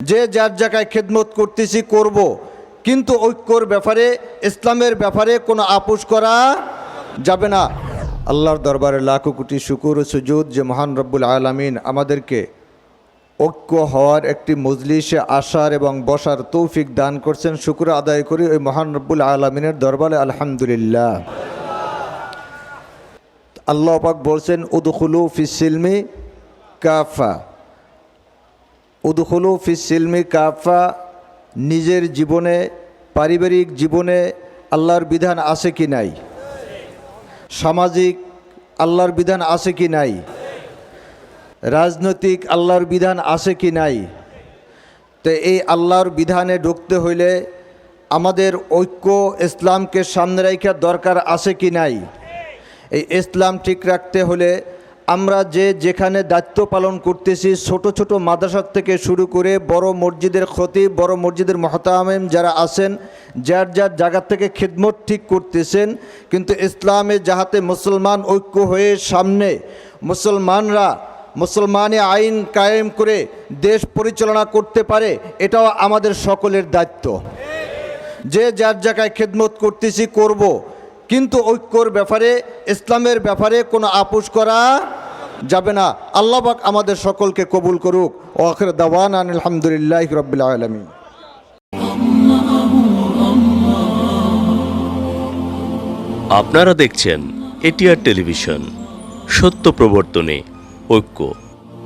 যে যার জায়গায় খেদমত করতেছি করব। কিন্তু ঐক্যর ব্যাপারে, ইসলামের ব্যাপারে কোনো আপোষ করা যাবে না। আল্লাহর দরবারে লাখো কোটি শুকুর সুজুদ যে মহান রব্বুল আলমিন আমাদেরকে ঐক্য হওয়ার একটি মজলিসে আসার এবং বসার তৌফিক দান করছেন। শুক্র আদায় করি ওই মহান রব্বুল আলমিনের দরবারে, আলহামদুলিল্লাহ। আল্লাহ পাক বলছেন, উদখুলু ফিসিলমি কাফা। উদখুলু ফিসিলমি কাফা, নিজের জীবনে, পারিবারিক জীবনে আল্লাহর বিধান আছে কি নাই? সামাজিক আল্লাহর বিধান আছে কি নাই? রাজনৈতিক আল্লাহর বিধান আছে কি নাই? তো এই আল্লাহর বিধানে ঢুকতে হইলে আমাদের ঐক্য ইসলামকে সামনে রাখার দরকার আছে কি নাই? এই ইসলাম ঠিক রাখতে হলে আমরা যে যেখানে দায়িত্ব পালন করতেছি, ছোট ছোট মাদ্রাসার থেকে শুরু করে বড় মসজিদের ক্ষতি বড় মসজিদের মহতামিম যারা আছেন, যার যার জায়গা থেকে খিদমত ঠিক করতেছেন, কিন্তু ইসলামে যাহাতে মুসলমান ঐক্য হয়ে সামনে মুসলমানরা মুসলমানে আইন কায়েম করে দেশ পরিচালনা করতে পারে, এটাও আমাদের সকলের দায়িত্ব যে যার জায়গায় খেদমত করতেছি, করব। কিন্তু ঐক্যর ব্যাপারে, ইসলামের ব্যাপারে কোনো আপোষ করা যাবে না। আল্লাহবাক আমাদের সকলকে কবুল করুক। ও আখের দাওয়ান আলহামদুলিল্লাহ রবিল আলমী আপনারা দেখছেন এটিআর টেলিভিশন, সত্য প্রবর্তনে ঐক্য।